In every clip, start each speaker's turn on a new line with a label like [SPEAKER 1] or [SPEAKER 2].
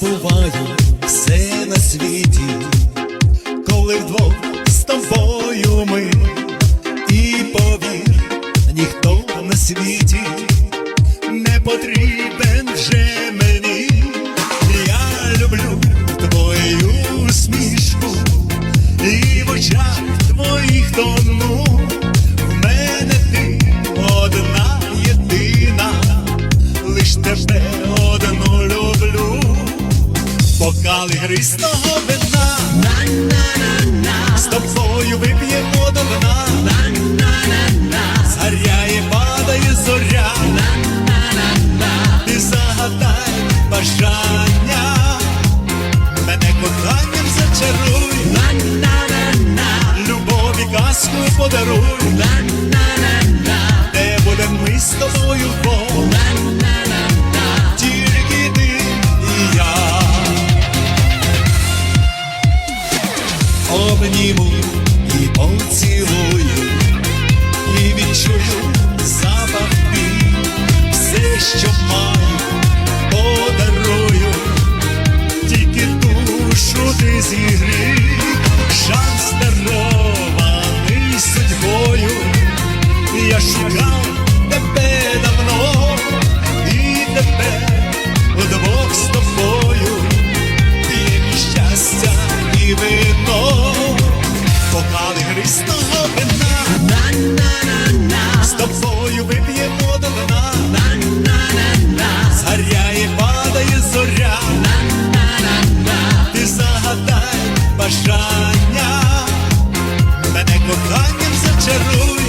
[SPEAKER 1] забуваю все на світі, коли вдвох з тобою ми. Бокали гристого вина, з тобою вип'ємо до дна. Заряє, падає зоря, ти загадай бажання, мене коханням зачаруй, любові казку подаруй, і вино, покали гристого вина. З тобою вип'ємо до дна, Заряє, падає зоря, ти загадай бажання, мене коханням зачаруй,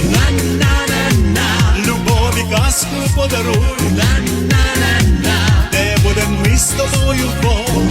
[SPEAKER 1] любові казку подаруй, де будем ми з тобою вдвох,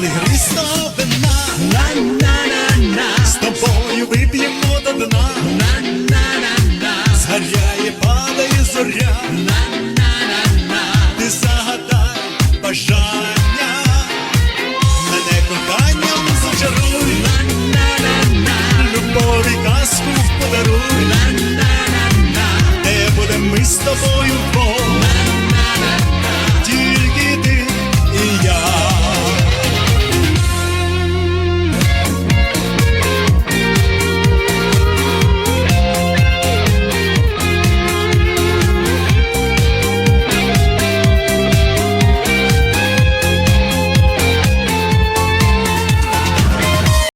[SPEAKER 1] Бокали гристого